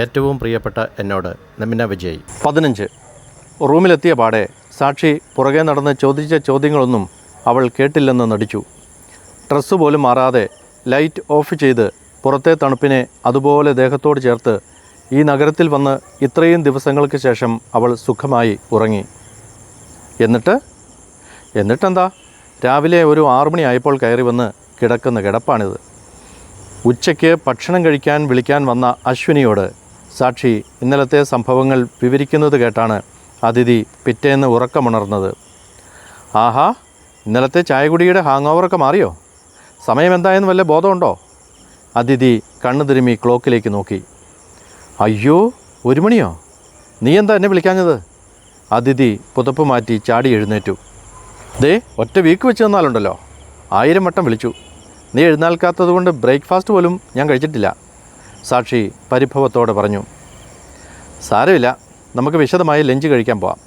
ഏറ്റവും പ്രിയപ്പെട്ട എന്നോട് നമിന വിജയ്. പതിനഞ്ച്. റൂമിലെത്തിയ പാടെ സാക്ഷി പുറകെ നടന്ന് ചോദിച്ച ചോദ്യങ്ങളൊന്നും അവൾ കേട്ടില്ലെന്ന് നടിച്ചു. ഡ്രസ്സ് പോലും മാറാതെ ലൈറ്റ് ഓഫ് ചെയ്ത് പുറത്തെ തണുപ്പിനെ അതുപോലെ ദേഹത്തോട് ചേർത്ത് ഈ നഗരത്തിൽ വന്ന് ഇത്രയും ദിവസങ്ങൾക്ക് ശേഷം അവൾ സുഖമായി ഉറങ്ങി. എന്നിട്ട്? എന്നിട്ടെന്താ? രാവിലെ ഒരു ആറുമണി ആയപ്പോൾ കയറി വന്ന് കിടക്കുന്ന കിടപ്പാണിത്. ഉച്ചയ്ക്ക് ഭക്ഷണം കഴിക്കാൻ വിളിക്കാൻ വന്ന അശ്വിനിയോട് സാക്ഷി ഇന്നലത്തെ സംഭവങ്ങൾ വിവരിക്കുന്നത് കേട്ടാണ് അതിഥി പിറ്റേന്ന് ഉറക്കമുണർന്നത്. ആഹാ ഇന്നലത്തെ ചായകുടിയുടെ ഹാങ് ഓവറൊക്കെ മാറിയോ? സമയം എന്തായെന്ന് വല്ല ബോധമുണ്ടോ? അതിഥി കണ്ണു തിരുമ്മി ക്ലോക്കിലേക്ക് നോക്കി. അയ്യോ ഒരു മണിയോ? നീ എന്താ എന്നെ വിളിക്കാഞ്ഞത്? അതിഥി പുതപ്പ് മാറ്റി ചാടി എഴുന്നേറ്റു. ദേ ഒറ്റ വീക്ക് വെച്ച് തന്നാലുണ്ടല്ലോ. ആയിരം വട്ടം വിളിച്ചു. നീ എഴുന്നേൽക്കാത്തത് കൊണ്ട് ബ്രേക്ക്ഫാസ്റ്റ് പോലും ഞാൻ കഴിച്ചിട്ടില്ല. സാക്ഷി പരിഭവത്തോടെ പറഞ്ഞു സാരമില്ല നമുക്ക് വിശദമായി ലഞ്ച് കഴിക്കാൻ പോവാം.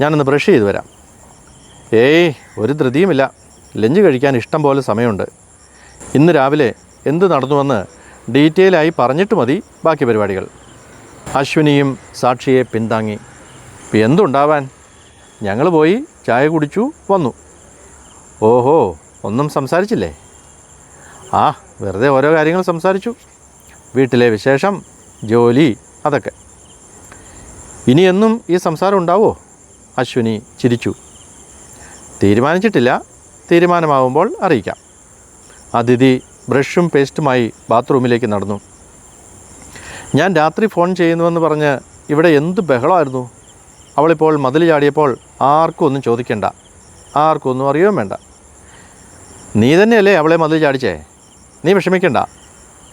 ഞാനൊന്ന് ബ്രഷ് ചെയ്ത് വരാം. ഏയ് ഒരു ധൃതിയുമില്ല. ലഞ്ച് കഴിക്കാൻ ഇഷ്ടം പോലെ സമയമുണ്ട്. ഇന്ന് രാവിലെ എന്ത് നടന്നുവെന്ന് ഡീറ്റെയിലായി പറഞ്ഞിട്ട് മതി ബാക്കി പരിപാടികൾ. അശ്വിനിയും സാക്ഷിയെ പിന്താങ്ങി എന്തുണ്ടാവാൻ? ഞങ്ങൾ പോയി ചായ കുടിച്ചു വന്നു. ഓഹോ ഒന്നും സംസാരിച്ചില്ലേ? ആ വെറുതെ ഓരോ കാര്യങ്ങൾ സംസാരിച്ചു. വീട്ടിലെ വിശേഷം ജോലി അതൊക്കെ. ഇനി എന്നും ഈ സംസാരം ഉണ്ടാവോ? അശ്വിനി ചിരിച്ചു. തീരുമാനിച്ചിട്ടില്ല. തീരുമാനമാവുമ്പോൾ അറിയിക്കാം. അതിഥി ബ്രഷും പേസ്റ്റുമായി ബാത്റൂമിലേക്ക് നടന്നു. ഞാൻ രാത്രി ഫോൺ ചെയ്യുന്നുവെന്ന് പറഞ്ഞ് ഇവിടെ എന്ത് ബഹളമായിരുന്നു? അവളിപ്പോൾ മതിൽ ചാടിയപ്പോൾ ആർക്കും ഒന്നും ചോദിക്കണ്ട. ആർക്കും ഒന്നും അറിയുകയും വേണ്ട. നീ തന്നെയല്ലേ അവളെ മതിൽ ചാടിച്ചേ? നീ വിഷമിക്കണ്ട.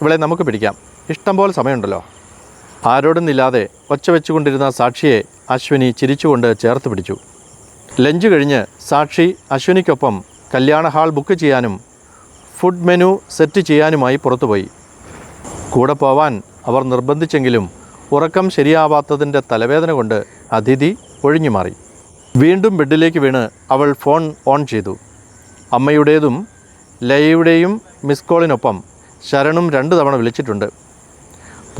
ഇവളെ നമുക്ക് പിടിക്കാം. ഇഷ്ടം പോലെ സമയമുണ്ടല്ലോ ആരോടുന്നില്ലാതെ ഒച്ച വെച്ചുകൊണ്ടിരുന്ന സാക്ഷിയെ അശ്വിനി ചിരിച്ചുകൊണ്ട് ചേർത്ത് പിടിച്ചു. ലഞ്ച് കഴിഞ്ഞ് സാക്ഷി അശ്വിനിക്കൊപ്പം കല്യാണ ഹാൾ ബുക്ക് ചെയ്യാനും ഫുഡ് മെനു സെറ്റ് ചെയ്യാനുമായി പുറത്തുപോയി. കൂടെ പോവാൻ അവർ നിർബന്ധിച്ചെങ്കിലും ഉറക്കം ശരിയാവാത്തതിന്റെ തലവേദന കൊണ്ട് അതിഥി ഒഴിഞ്ഞു മാറി. വീണ്ടും ബെഡിലേക്ക് വീണ് അവൾ ഫോൺ ഓൺ ചെയ്തു. അമ്മയുടേതും ലയയുടെയും മിസ് കോളിനൊപ്പം ശരണും രണ്ട് തവണ വിളിച്ചിട്ടുണ്ട്.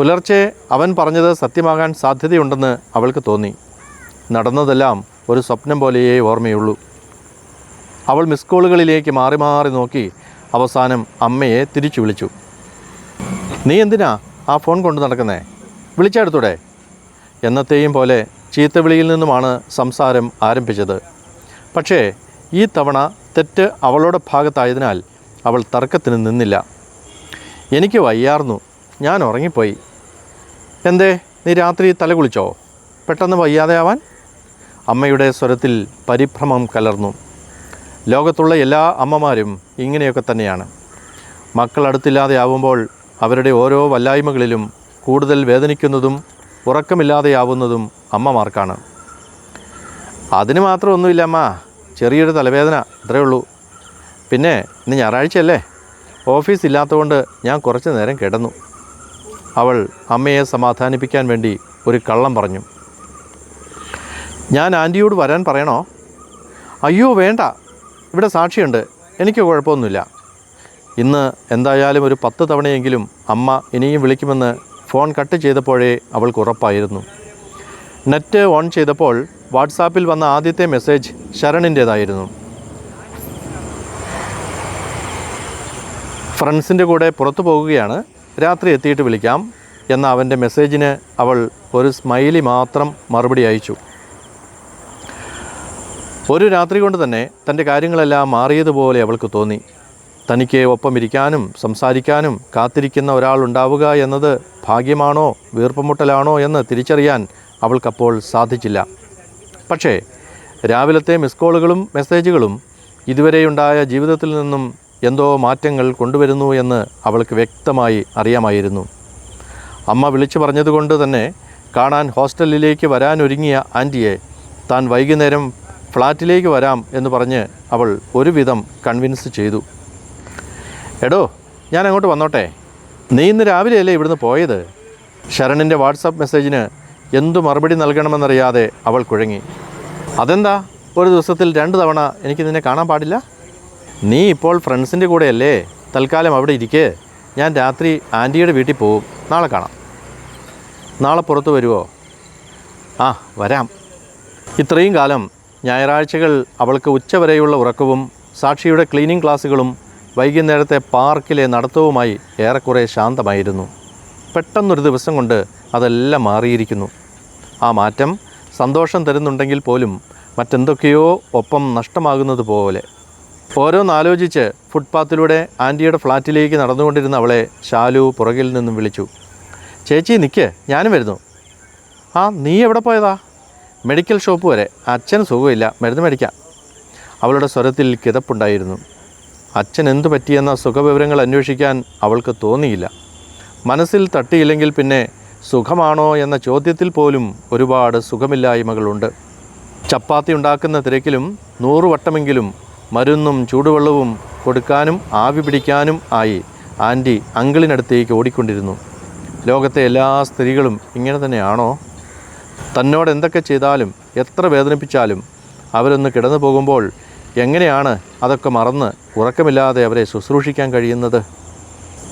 പുലർച്ചെ അവൻ പറഞ്ഞത് സത്യമാകാൻ സാധ്യതയുണ്ടെന്ന് അവൾക്ക് തോന്നി. നടന്നതെല്ലാം ഒരു സ്വപ്നം പോലെയേ ഓർമ്മയുള്ളൂ. അവൾ മിസ് കോളുകളിലേക്ക് മാറി മാറി നോക്കി അവസാനം അമ്മയെ തിരിച്ചു വിളിച്ചു. നീ എന്തിനാ ആ ഫോൺ കൊണ്ട് നടക്കുന്നേ? വിളിച്ചെടുത്തൂടെ എന്നത്തെയും പോലെ ചീത്തവിളിയിൽ നിന്നുമാണ് സംസാരം ആരംഭിച്ചത്. പക്ഷേ ഈ തവണ തെറ്റ് അവളുടെ ഭാഗത്തായതിനാൽ അവൾ തർക്കത്തിന് നിന്നില്ല. എനിക്ക് വയ്യാർന്നു. ഞാൻ ഉറങ്ങിപ്പോയി. എന്തേ? നീ രാത്രി തല കുളിച്ചോ? പെട്ടെന്ന് വയ്യാതെയാവാൻ? അമ്മയുടെ സ്വരത്തിൽ പരിഭ്രമം കലർന്നു. ലോകത്തുള്ള എല്ലാ അമ്മമാരും ഇങ്ങനെയൊക്കെ തന്നെയാണ്. മക്കൾ അടുത്തില്ലാതെയാവുമ്പോൾ അവരുടെ ഓരോ വല്ലായ്മകളിലും കൂടുതൽ വേദനിക്കുന്നതും ഉറക്കമില്ലാതെയാവുന്നതും അമ്മമാർക്കാണ്. അതിന് മാത്രം ഒന്നുമില്ല അമ്മ. ചെറിയൊരു തലവേദന അത്രേ ഉള്ളൂ. പിന്നെ ഇന്ന് ഞായറാഴ്ചയല്ലേ? ഓഫീസ് ഇല്ലാത്തതുകൊണ്ട് ഞാൻ കുറച്ച് നേരം കിടന്നു. അവൾ അമ്മയെ സമാധാനിപ്പിക്കാൻ വേണ്ടി ഒരു കള്ളം പറഞ്ഞു. ഞാൻ ആന്റിയോട് വരാൻ പറയണോ? അയ്യോ വേണ്ട. ഇവിടെ സാക്ഷിയുണ്ട്. എനിക്ക് കുഴപ്പമൊന്നുമില്ല. ഇന്ന് എന്തായാലും ഒരു പത്ത് തവണയെങ്കിലും അമ്മ ഇനിയും വിളിക്കുമെന്ന് ഫോൺ കട്ട് ചെയ്തപ്പോഴേ അവൾക്ക് ഉറപ്പായിരുന്നു. നെറ്റ് ഓൺ ചെയ്തപ്പോൾ വാട്സാപ്പിൽ വന്ന ആദ്യത്തെ മെസ്സേജ് ശരണിന്റേതായിരുന്നു. ഫ്രണ്ട്സിന്റെ കൂടെ പുറത്തു പോകുകയാണ്. രാത്രി എത്തിയിട്ട് വിളിക്കാം എന്ന അവന്റെ മെസ്സേജിന് അവൾ ഒരു സ്മൈലി മാത്രം മറുപടി അയച്ചു. ഒരു രാത്രി കൊണ്ട് തന്നെ തന്റെ കാര്യങ്ങളെല്ലാം മാറിയതുപോലെ അവൾക്ക് തോന്നി. തനിക്ക് ഒപ്പം ഇരിക്കാനും സംസാരിക്കാനും കാത്തിരിക്കുന്ന ഒരാളുണ്ടാവുക എന്നത് ഭാഗ്യമാണോ വീർപ്പുമുട്ടലാണോ എന്ന് തിരിച്ചറിയാൻ അവൾക്കപ്പോൾ സാധിച്ചില്ല. പക്ഷേ രാവിലത്തെ മിസ് കോളുകളും മെസ്സേജുകളും ഇതുവരെയുണ്ടായ ജീവിതത്തിൽ നിന്നും എന്തോ മാറ്റങ്ങൾ കൊണ്ടുവരുന്നു എന്ന് അവൾക്ക് വ്യക്തമായി അറിയാമായിരുന്നു. അമ്മ വിളിച്ചു പറഞ്ഞതുകൊണ്ട് തന്നെ കാണാൻ ഹോസ്റ്റലിലേക്ക് വരാനൊരുങ്ങിയ ആന്റിയെ താൻ വൈകുന്നേരം ഫ്ലാറ്റിലേക്ക് വരാം എന്ന് പറഞ്ഞ് അവൾ ഒരുവിധം കൺവിൻസ് ചെയ്തു. എടോ ഞാൻ അങ്ങോട്ട് വന്നോട്ടെ. നീ ഇന്ന് രാവിലെയല്ലേ ഇവിടുന്ന് പോയത്? ശരണിന്റെ വാട്സാപ്പ് മെസ്സേജിന് എന്തു മറുപടി നൽകണമെന്നറിയാതെ അവൾ കുഴങ്ങി. അതെന്താ? ഒരു ദിവസത്തിൽ രണ്ട് തവണ എനിക്ക് നിന്നെ കാണാൻ പാടില്ല? നീ ഇപ്പോൾ ഫ്രണ്ട്സിന്റെ കൂടെയല്ലേ? തൽക്കാലം അവിടെ ഇരിക്കേ. ഞാൻ രാത്രി ആന്റിയുടെ വീട്ടിൽ പോവും. നാളെ കാണാം. നാളെ പുറത്ത് വരുമോ ആ വരാം. ഇത്രയും കാലം ഞായറാഴ്ചകൾ അവൾക്ക് ഉച്ചവരെയുള്ള ഉറക്കവും സാക്ഷിയുടെ ക്ലീനിങ് ക്ലാസ്സുകളും വൈകുന്നേരത്തെ പാർക്കിലെ നടത്തവുമായി ഏറെക്കുറെ ശാന്തമായിരുന്നു. പെട്ടെന്നൊരു ദിവസം കൊണ്ട് അതെല്ലാം മാറിയിരിക്കുന്നു. ആ മാറ്റം സന്തോഷം തരുന്നുണ്ടെങ്കിൽ പോലും മറ്റെന്തൊക്കെയോ ഒപ്പം നഷ്ടമാകുന്നത് പോലെ. ഓരോന്നാലോചിച്ച് ഫുട്പാത്തിലൂടെ ആന്റിയുടെ ഫ്ലാറ്റിലേക്ക് നടന്നുകൊണ്ടിരുന്ന അവളെ ശാലു പുറകിൽ നിന്നും വിളിച്ചു. ചേച്ചി നിൽക്ക് ഞാനും വരുന്നു. ആ നീ എവിടെ പോയതാ? മെഡിക്കൽ ഷോപ്പ് വരെ. അച്ഛൻ സുഖമില്ല. മരുന്ന് മേടിക്കാം. അവളുടെ സ്വരത്തിൽ കിതപ്പുണ്ടായിരുന്നു. അച്ഛൻ എന്തു പറ്റിയെന്ന സുഖവിവരങ്ങൾ അന്വേഷിക്കാൻ അവൾക്ക് തോന്നിയില്ല. മനസ്സിൽ തട്ടിയില്ലെങ്കിൽ പിന്നെ സുഖമാണോ എന്ന ചോദ്യത്തിൽ പോലും ഒരുപാട് സുഖമില്ലായ്മകളുണ്ട്. ചപ്പാത്തി ഉണ്ടാക്കുന്ന തിരക്കിലും നൂറ് വട്ടമെങ്കിലും മരുന്നും ചൂടുവെള്ളവും കൊടുക്കാനും ആവി പിടിക്കാനും ആയി ആന്റി അങ്കിളിനടുത്തേക്ക് ഓടിക്കൊണ്ടിരുന്നു. ലോകത്തെ എല്ലാ സ്ത്രീകളും ഇങ്ങനെ തന്നെയാണോ? തന്നോട് എന്തൊക്കെ ചെയ്താലും എത്ര വേദനിപ്പിച്ചാലും അവരൊന്ന് കിടന്നു പോകുമ്പോൾ എങ്ങനെയാണ് അതൊക്കെ മറന്ന് ഉറക്കമില്ലാതെ അവരെ ശുശ്രൂഷിക്കാൻ കഴിയുന്നത്?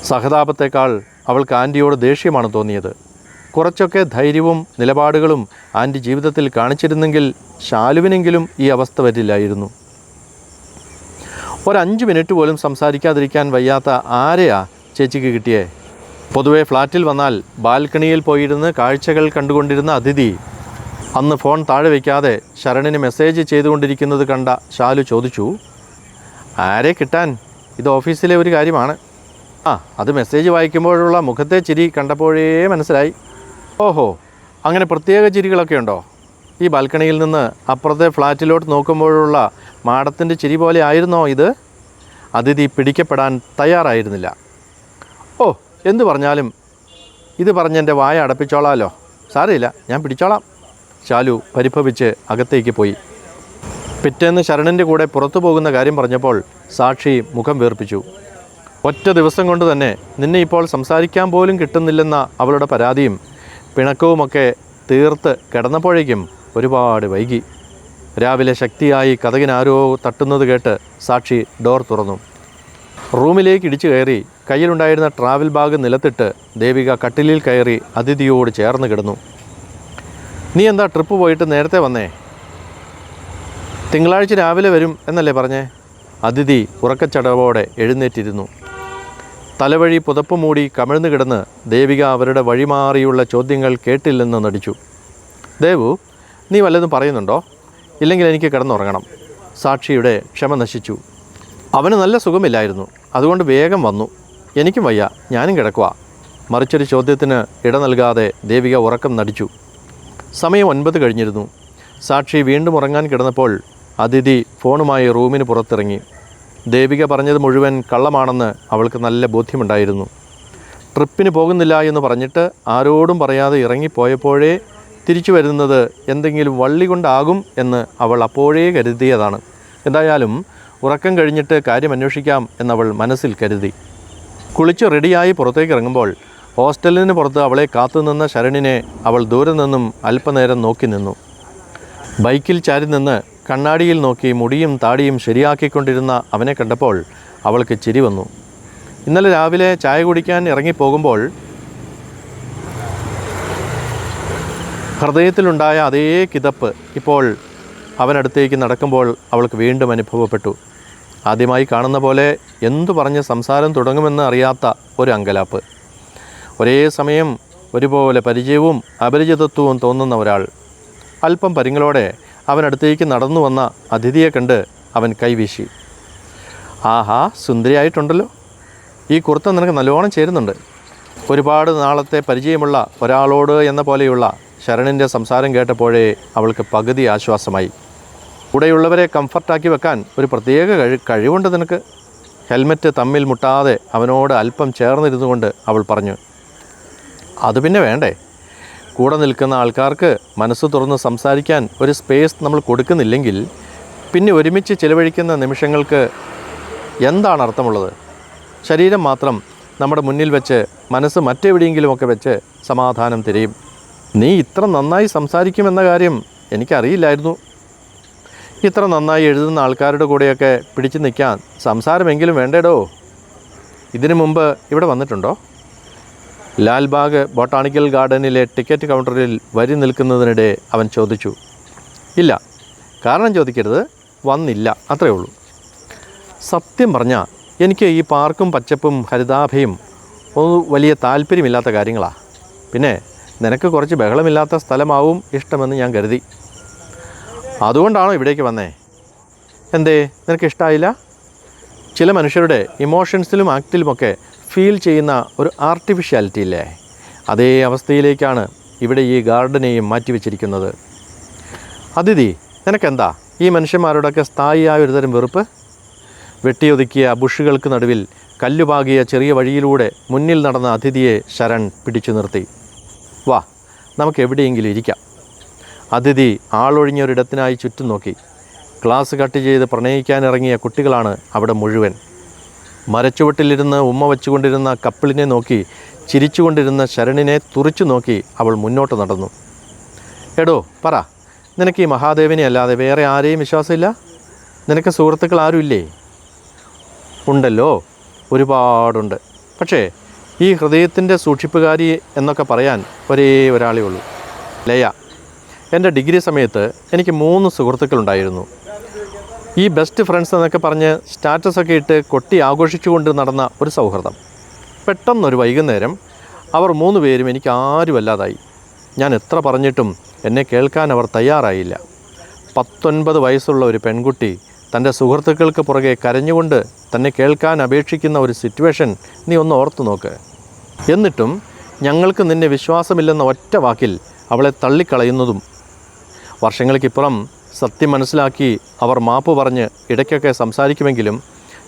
സഹതാപത്തേക്കാൾ അവൾക്ക് ആന്റിയോട് ദേഷ്യമാണ് തോന്നിയത്. കുറച്ചൊക്കെ ധൈര്യവും നിലപാടുകളും ആന്റി ജീവിതത്തിൽ കാണിച്ചിരുന്നെങ്കിൽ ശാലുവിനെങ്കിലും ഈ അവസ്ഥ വരില്ലായിരുന്നു. ഒരഞ്ച് മിനിറ്റ് പോലും സംസാരിക്കാതിരിക്കാൻ വയ്യാത്ത ആരെയാ ചേച്ചിക്ക് കിട്ടിയേ? പൊതുവെ ഫ്ലാറ്റിൽ വന്നാൽ ബാൽക്കണിയിൽ പോയിരുന്ന് കാഴ്ചകൾ കണ്ടുകൊണ്ടിരുന്ന അതിഥി അന്ന് ഫോൺ താഴെ വയ്ക്കാതെ ശരണിന് മെസ്സേജ് ചെയ്തുകൊണ്ടിരിക്കുന്നത് കണ്ട ഷാലു ചോദിച്ചു ആരെ കിട്ടാൻ? ഇത് ഓഫീസിലെ ഒരു കാര്യമാണ്. ആ അത് മെസ്സേജ് വായിക്കുമ്പോഴുള്ള മുഖത്തെ ചിരി കണ്ടപ്പോഴേ മനസ്സിലായി. ഓഹോ അങ്ങനെ പ്രത്യേക ചിരികളൊക്കെ ഉണ്ടോ? ഈ ബാൽക്കണിയിൽ നിന്ന് അപ്പുറത്തെ ഫ്ലാറ്റിലോട്ട് നോക്കുമ്പോഴുള്ള മാടത്തിന്റെ ചിരി പോലെ ആയിരുന്നോ ഇത്? അതിഥി പിടിക്കപ്പെടാൻ തയ്യാറായിരുന്നില്ല. ഓ എന്തു പറഞ്ഞാലും ഇത് പറഞ്ഞെന്റെ വായ അടപ്പിച്ചോളാമല്ലോ സാരമില്ല ഞാൻ പിടിച്ചോളാം. ശാലു പരിഭവിച്ച് അകത്തേക്ക് പോയി. പിറ്റേന്ന് ശരണിന്റെ കൂടെ പുറത്തു പോകുന്ന കാര്യം പറഞ്ഞപ്പോൾ സാക്ഷി മുഖം വീർപ്പിച്ചു. ഒറ്റ ദിവസം കൊണ്ട് തന്നെ നിന്നെ ഇപ്പോൾ സംസാരിക്കാൻ പോലും കിട്ടുന്നില്ലെന്ന അവളുടെ പരാതിയും പിണക്കവുമൊക്കെ തീർത്ത് കിടന്നപ്പോഴേക്കും ഒരുപാട് വൈകി. രാവിലെ ശക്തിയായി കഥകിനാരോ തട്ടുന്നത് കേട്ട് സാക്ഷി ഡോർ തുറന്നു. റൂമിലേക്ക് ഇടിച്ചു കയറി കയ്യിലുണ്ടായിരുന്ന ട്രാവൽ ബാഗ് നിലത്തിട്ട് ദേവിക കട്ടിലിൽ കയറി അതിഥിയോട് ചേർന്ന് കിടന്നു. നീ എന്താ ട്രിപ്പ് പോയിട്ട് നേരത്തെ വന്നേ? തിങ്കളാഴ്ച രാവിലെ വരും എന്നല്ലേ പറഞ്ഞേ? അതിഥി ഉറക്കച്ചടവോടെ എഴുന്നേറ്റിരുന്നു. തലവഴി പുതപ്പ് മൂടി കമിഴ്ന്നു കിടന്ന് ദേവിക അവരുടെ വഴിമാറിയുള്ള ചോദ്യങ്ങൾ കേട്ടില്ലെന്ന് നടിച്ചു. ദേവു നീ വല്ലതും പറയുന്നുണ്ടോ? ഇല്ലെങ്കിൽ എനിക്ക് കിടന്നുറങ്ങണം. സാക്ഷിയുടെ ക്ഷമ നശിച്ചു. അവന് നല്ല സുഖമില്ലായിരുന്നു. അതുകൊണ്ട് വേഗം വന്നു. എനിക്കും വയ്യ. ഞാനും കിടക്കുക മറിച്ചൊരു ചോദ്യത്തിന് ഇട നൽകാതെ ദേവിക ഉറക്കം നടിച്ചു. സമയം ഒൻപത് കഴിഞ്ഞിരുന്നു. സാക്ഷി വീണ്ടും ഉറങ്ങാൻ കിടന്നപ്പോൾ അതിഥി ഫോണുമായി റൂമിന് പുറത്തിറങ്ങി. ദേവിക പറഞ്ഞത് മുഴുവൻ കള്ളമാണെന്ന് അവൾക്ക് നല്ല ബോധ്യമുണ്ടായിരുന്നു. ട്രിപ്പിന് പോകുന്നില്ല എന്ന് പറഞ്ഞിട്ട് ആരോടും പറയാതെ ഇറങ്ങിപ്പോയപ്പോഴേ തിരിച്ചു വരുന്നത് എന്തെങ്കിലും വള്ളി കൊണ്ടാകും എന്ന് അവൾ അപ്പോഴേ കരുതിയതാണ്. എന്തായാലും ഉറക്കം കഴിഞ്ഞിട്ട് കാര്യം അന്വേഷിക്കാം എന്നവൾ മനസ്സിൽ കരുതി. കുളിച്ച് റെഡിയായി പുറത്തേക്ക് ഇറങ്ങുമ്പോൾ ഹോസ്റ്റലിന് പുറത്ത് അവളെ കാത്തുനിന്ന ശരണിനെ അവൾ ദൂരെ നിന്നും അല്പനേരം നോക്കി നിന്നു. ബൈക്കിൽ ചാരി നിന്ന് കണ്ണാടിയിൽ നോക്കി മുടിയും താടിയും ശരിയാക്കിക്കൊണ്ടിരുന്ന അവനെ കണ്ടപ്പോൾ അവൾക്ക് ചിരി വന്നു. ഇന്നലെ രാവിലെ ചായ കുടിക്കാൻ ഇറങ്ങിപ്പോകുമ്പോൾ ഹൃദയത്തിലുണ്ടായ അതേ കിതപ്പ് ഇപ്പോൾ അവനടുത്തേക്ക് നടക്കുമ്പോൾ അവൾക്ക് വീണ്ടും അനുഭവപ്പെട്ടു. ആദ്യമായി കാണുന്ന പോലെ എന്തു പറഞ്ഞ് സംസാരം തുടങ്ങുമെന്ന് അറിയാത്ത ഒരു അങ്കലാപ്പ്. ഒരേ സമയം ഒരുപോലെ പരിചയവും അപരിചിതത്വവും തോന്നുന്ന ഒരാൾ. അല്പം പരിങ്ങളോടെ അവനടുത്തേക്ക് നടന്നു വന്ന അതിഥിയെ കണ്ട് അവൻ കൈവീശി. ആഹാ സുന്ദരിയായിട്ടുണ്ടല്ലോ. ഈ കുർത്ത നിനക്ക് നല്ലോണം ചേരുന്നുണ്ട്. ഒരുപാട് നാളത്തെ പരിചയമുള്ള ഒരാളോട് എന്ന പോലെയുള്ള ശരണിന്റെ സംസാരം കേട്ടപ്പോഴേ അവൾക്ക് പകുതി ആശ്വാസമായി. കൂടെയുള്ളവരെ കംഫർട്ടാക്കി വെക്കാൻ ഒരു പ്രത്യേക കഴി കഴിവുണ്ട് നിനക്ക്? ഹെൽമെറ്റ് തമ്മിൽ മുട്ടാതെ അവനോട് അല്പം ചേർന്നിരുന്നു കൊണ്ട് അവൾ പറഞ്ഞു അത് പിന്നെ വേണ്ടേ? കൂടെ നിൽക്കുന്ന ആൾക്കാർക്ക് മനസ്സ് തുറന്ന് സംസാരിക്കാൻ ഒരു സ്പേസ് നമ്മൾ കൊടുക്കുന്നില്ലെങ്കിൽ പിന്നെ ഒരുമിച്ച് ചിലവഴിക്കുന്ന നിമിഷങ്ങൾക്ക് എന്താണ് അർത്ഥമുള്ളത്? ശരീരം മാത്രം നമ്മുടെ മുന്നിൽ വെച്ച് മനസ്സ് മറ്റെവിടെയെങ്കിലുമൊക്കെ വെച്ച് സമാധാനം തിരയും. നീ ഇത്ര നന്നായി സംസാരിക്കുമെന്ന കാര്യം എനിക്കറിയില്ലായിരുന്നു. ഇത്ര നന്നായി എഴുതുന്ന ആൾക്കാരുടെ കൂടെയൊക്കെ പിടിച്ചു നിൽക്കാൻ സംസാരമെങ്കിലും വേണ്ടേടോ? ഇതിനു മുമ്പ് ഇവിടെ വന്നിട്ടുണ്ടോ? ലാൽബാഗ് ബൊട്ടാണിക്കൽ ഗാർഡനിലെ ടിക്കറ്റ് കൗണ്ടറിൽ വരി നിൽക്കുന്നതിനിടെ അവൻ ചോദിച്ചു. ഇല്ല കാരണം ചോദിക്കരുത് വന്നില്ല അത്രേ ഉള്ളൂ. സത്യം പറഞ്ഞാൽ എനിക്ക് ഈ പാർക്കും പച്ചപ്പും ഹരിതാഭയും ഒന്നും വലിയ താല്പര്യമില്ലാത്ത കാര്യങ്ങളാണ് പിന്നെ നിനക്ക് കുറച്ച് ബഹളമില്ലാത്ത സ്ഥലമാവും ഇഷ്ടമെന്ന് ഞാൻ കരുതി. അതുകൊണ്ടാണോ ഇവിടേക്ക് വന്നേ? എന്തേ നിനക്ക് ഇഷ്ടമായില്ല ചില മനുഷ്യരുടെ ഇമോഷൻസിലും ആക്റ്റിലുമൊക്കെ ഫീൽ ചെയ്യുന്ന ഒരു ആർട്ടിഫിഷ്യാലിറ്റി ഇല്ലേ? അതേ അവസ്ഥയിലേക്കാണ് ഇവിടെ ഈ ഗാർഡനെയും മാറ്റിവെച്ചിരിക്കുന്നത്. അതിഥി നിനക്കെന്താ? ഈ മനുഷ്യന്മാരോടൊക്കെ സ്ഥായിയായ ഒരുതരം വെറുപ്പ്? വെട്ടിയൊതുക്കിയ ബുഷുകൾക്ക് നടുവിൽ കല്ലുപാകിയ ചെറിയ വഴിയിലൂടെ മുന്നിൽ നടന്ന അതിഥിയെ ശരൺ പിടിച്ചു നിർത്തി. വാ നമുക്ക് എവിടെയെങ്കിലും ഇരിക്കാം. അതിഥി ആളൊഴിഞ്ഞൊരിടത്തിനായി ചുറ്റും നോക്കി. ക്ലാസ് കട്ട് ചെയ്ത് പ്രണയിക്കാനിറങ്ങിയ കുട്ടികളാണ് അവിടെ മുഴുവൻ. മരച്ചുവട്ടിലിരുന്ന് ഉമ്മ വെച്ചുകൊണ്ടിരുന്ന കപ്പിളിനെ നോക്കി ചിരിച്ചുകൊണ്ടിരുന്ന ശരണിനെ തുറിച്ചു നോക്കി അവൾ മുന്നോട്ട് നടന്നു. എടോ പറ നിനക്ക് ഈ മഹാദേവനെ അല്ലാതെ വേറെ ആരെയും വിശ്വാസമില്ല? നിനക്ക് സുഹൃത്തുക്കൾ ആരുമില്ലേ? ഉണ്ടല്ലോ ഒരുപാടുണ്ട്. പക്ഷേ ഈ ഹൃദയത്തിന്റെ സൂക്ഷിപ്പുകാരി എന്നൊക്കെ പറയാൻ ഒരേ ഒരാളേ ഉള്ളൂ. ലയ എന്റെ ഡിഗ്രി സമയത്ത് എനിക്ക് മൂന്ന് സുഹൃത്തുക്കളുണ്ടായിരുന്നു. ഈ ബെസ്റ്റ് ഫ്രണ്ട്സ് എന്നൊക്കെ പറഞ്ഞ് സ്റ്റാറ്റസൊക്കെ ഇട്ട് കൊട്ടി ആഘോഷിച്ചുകൊണ്ട് നടന്ന ഒരു സൗഹൃദം. പെട്ടെന്നൊരു വൈകുന്നേരം അവർ മൂന്ന് പേരും എനിക്ക് ആരുമല്ലാതായി ഞാൻ എത്ര പറഞ്ഞിട്ടും എന്നെ കേൾക്കാൻ അവർ തയ്യാറായില്ല. പത്തൊൻപത് വയസ്സുള്ള ഒരു പെൺകുട്ടി തന്റെ സുഹൃത്തുക്കൾക്ക് പുറകെ കരഞ്ഞുകൊണ്ട് തന്നെ കേൾക്കാൻ അപേക്ഷിക്കുന്ന ഒരു സിറ്റുവേഷൻ നീ ഒന്ന് ഓർത്തു നോക്ക്. എന്നിട്ടും ഞങ്ങൾക്ക് നിന്നെ വിശ്വാസമില്ലെന്ന ഒറ്റ വാക്കിൽ അവളെ തള്ളിക്കളയുന്നതും വർഷങ്ങൾക്കിപ്പുറം സത്യം മനസ്സിലാക്കി അവർ മാപ്പ് പറഞ്ഞ് ഇടയ്ക്കൊക്കെ സംസാരിക്കുമെങ്കിലും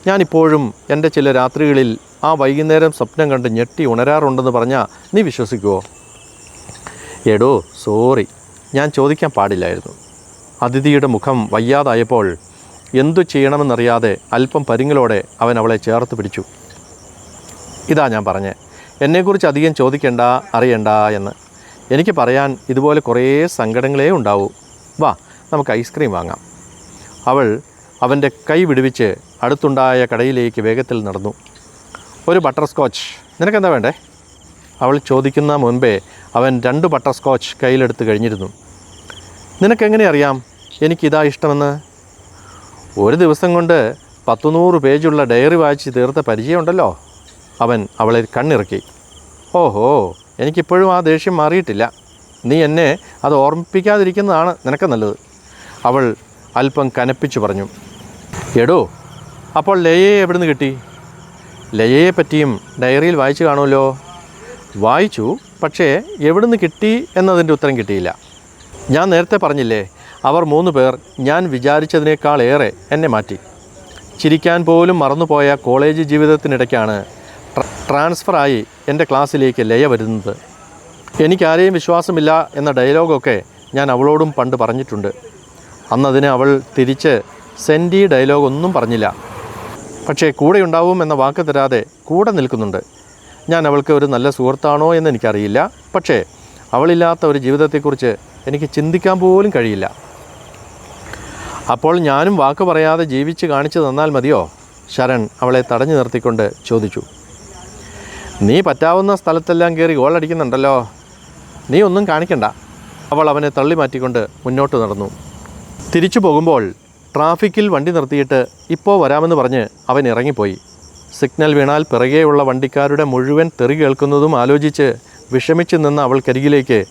ഞാനിപ്പോഴും എന്റെ ചില രാത്രികളിൽ ആ വൈകുന്നേരം സ്വപ്നം കണ്ട് ഞെട്ടി ഉണരാറുണ്ടെന്ന് പറഞ്ഞാൽ നീ വിശ്വസിക്കുമോ എടോ സോറി. ഞാൻ ചോദിക്കാൻ പാടില്ലായിരുന്നു. അതിഥിയുടെ മുഖം വയ്യാതായപ്പോൾ എന്തു ചെയ്യണമെന്നറിയാതെ അല്പം പരിങ്ങലോടെ അവൻ അവളെ ചേർത്ത് പിടിച്ചു. ഇതാ ഞാൻ പറഞ്ഞേ. എന്നെക്കുറിച്ച് അധികം ചോദിക്കേണ്ട അറിയണ്ട എന്ന്. എനിക്ക് പറയാൻ ഇതുപോലെ കുറേ സങ്കടങ്ങളേ ഉണ്ടാവൂ. വാ നമുക്ക് ഐസ്ക്രീം വാങ്ങാം. അവൾ അവന്റെ കൈ വിടുവിച്ച് അടുത്തുണ്ടായ കടയിലേക്ക് വേഗത്തിൽ നടന്നു. ഒരു ബട്ടർ സ്കോച്ച് നിനക്കെന്താ വേണ്ടേ? അവൾ ചോദിക്കുന്ന മുൻപേ അവൻ രണ്ട് ബട്ടർ സ്കോച്ച് കയ്യിലെടുത്ത് കഴിഞ്ഞിരുന്നു. നിനക്കെങ്ങനെ അറിയാം? എനിക്കിതാ ഇഷ്ടമെന്ന്. ഒരു ദിവസം കൊണ്ട് പത്തുനൂറ് പേജുള്ള ഡയറി വായിച്ച് തീർത്ത പരിചയമുണ്ടല്ലോ. അവൻ അവളെ കണ്ണിറക്കി. ഓഹോ എനിക്കിപ്പോഴും ആ ദേഷ്യം മാറിയിട്ടില്ല. നീ എന്നെ അത് ഓർമ്മിപ്പിക്കാതിരിക്കുന്നതാണ് നിനക്ക് നല്ലത്. അവൾ അല്പം കനപ്പിച്ചു പറഞ്ഞു. എടോ അപ്പോൾ ലയയെ എവിടുന്ന് കിട്ടി? ലയയെ പറ്റിയും ഡയറിയിൽ വായിച്ചു കാണുമല്ലോ? വായിച്ചു പക്ഷേ എവിടുന്ന് കിട്ടി എന്നതിന്റെ ഉത്തരം കിട്ടിയില്ല. ഞാൻ നേരത്തെ പറഞ്ഞില്ലേ അവർ മൂന്ന് പേർ ഞാൻ വിചാരിച്ചതിനേക്കാളേറെ എന്നെ മാറ്റി. ചിരിക്കാൻ പോലും മറന്നുപോയ കോളേജ് ജീവിതത്തിനിടയ്ക്കാണ് ട്രാൻസ്ഫറായി എന്റെ ക്ലാസ്സിലേക്ക് ലയ വരുന്നത്. എനിക്കാരെയും വിശ്വാസമില്ല എന്ന ഡയലോഗൊക്കെ ഞാൻ അവളോടും പണ്ട് പറഞ്ഞിട്ടുണ്ട്. അന്നതിന് അവൾ തിരിച്ച് സെന്റി ഡയലോഗൊന്നും പറഞ്ഞില്ല. പക്ഷേ കൂടെ ഉണ്ടാവും എന്ന വാക്ക് തരാതെ കൂടെ നിൽക്കുന്നുണ്ട്. ഞാൻ അവൾക്ക് ഒരു നല്ല സുഹൃത്താണോ എന്ന് എനിക്കറിയില്ല. പക്ഷേ അവളില്ലാത്ത ഒരു ജീവിതത്തെക്കുറിച്ച് എനിക്ക് ചിന്തിക്കാൻ പോലും കഴിയില്ല. അപ്പോൾ ഞാനും വാക്ക് പറയാതെ ജീവിച്ച് കാണിച്ചു തന്നാൽ മതിയോ? ശരൺ അവളെ തടഞ്ഞു നിർത്തിക്കൊണ്ട് ചോദിച്ചു. നീ പറ്റാവുന്ന സ്ഥലത്തെല്ലാം കയറി ഗോളടിക്കുന്നുണ്ടല്ലോ നീ ഒന്നും കാണിക്കണ്ട. അവൾ അവനെ തള്ളി മാറ്റിക്കൊണ്ട് മുന്നോട്ട് നടന്നു. തിരിച്ചു പോകുമ്പോൾ ട്രാഫിക്കിൽ വണ്ടി നിർത്തിയിട്ട് ഇപ്പോൾ വരാമെന്ന് പറഞ്ഞ് അവൻ ഇറങ്ങിപ്പോയി. സിഗ്നൽ വീണാൽ പിറകെയുള്ള വണ്ടിക്കാരുടെ മുഴുവൻ തെറി കേൾക്കുന്നതും ആലോചിച്ച് വിഷമിച്ച് നിന്ന അവൾക്കരികിലേക്ക്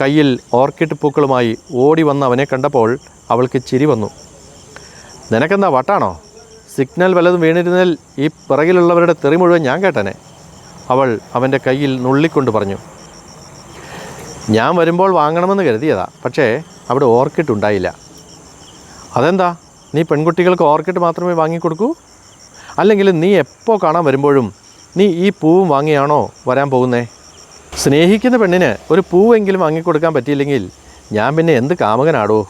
കയ്യിൽ ഓർക്കിഡ് പൂക്കളുമായി ഓടി വന്ന അവനെ കണ്ടപ്പോൾ അവൾക്ക് ചിരി വന്നു. നിനക്കെന്താ വട്ടാണോ? സിഗ്നൽ വല്ലതും വീണിരുന്നാൽ ഈ പിറകിലുള്ളവരുടെ തെറി മുഴുവൻ ഞാൻ കേട്ടനെ. അവൾ അവന്റെ കയ്യിൽ നുള്ളിക്കൊണ്ട് പറഞ്ഞു ഞാൻ വരുമ്പോൾ വാങ്ങണമെന്ന് കരുതിയതാ പക്ഷേ അവിടെ ഓർക്കിഡ് ഉണ്ടായില്ല. അതെന്താ? നീ പെൺകുട്ടികൾക്ക് ഓർക്കിഡ് മാത്രമേ വാങ്ങിക്കൊടുക്കൂ? അല്ലെങ്കിൽ നീ എപ്പോൾ കാണാൻ വരുമ്പോഴും നീ ഈ പൂവും വാങ്ങിയാണോ വരാൻ പോകുന്നേ? സ്നേഹിക്കുന്ന പെണ്ണിന് ഒരു പൂവെങ്കിലും വാങ്ങിക്കൊടുക്കാൻ പറ്റിയില്ലെങ്കിൽ ഞാൻ പിന്നെ എന്ത് കാമകനാടോ?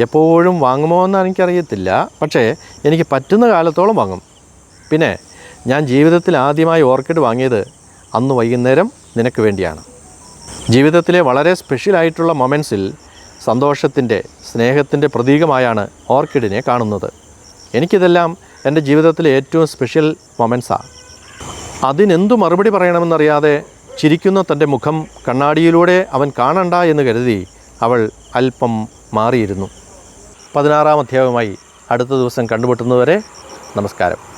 എപ്പോഴും വാങ്ങുമോ എന്ന് എനിക്കറിയത്തില്ല പക്ഷേ എനിക്ക് പറ്റുന്ന കാലത്തോളം വാങ്ങും. പിന്നെ ഞാൻ ജീവിതത്തിൽ ആദ്യമായി ഓർക്കിഡ് വാങ്ങിയത് അന്ന് വൈകുന്നേരം നിനക്ക് വേണ്ടിയാണ്. ജീവിതത്തിലെ വളരെ സ്പെഷ്യലായിട്ടുള്ള മൊമെൻസിൽ സന്തോഷത്തിന്റെ സ്നേഹത്തിന്റെ പ്രതീകമായാണ് ഓർക്കിഡിനെ കാണുന്നത്. എനിക്കിതെല്ലാം എന്റെ ജീവിതത്തിലെ ഏറ്റവും സ്പെഷ്യൽ മൊമെൻസാണ് അതിനെന്തു മറുപടി പറയണമെന്നറിയാതെ ചിരിക്കുന്ന തന്റെ മുഖം കണ്ണാടിയിലൂടെ അവൻ കാണണ്ട എന്ന് കരുതി അവൾ അല്പം മാറിയിരുന്നു. പതിനാറാം അധ്യായവുമായി അടുത്ത ദിവസം കണ്ടുമുട്ടുന്നതുവരെ നമസ്കാരം.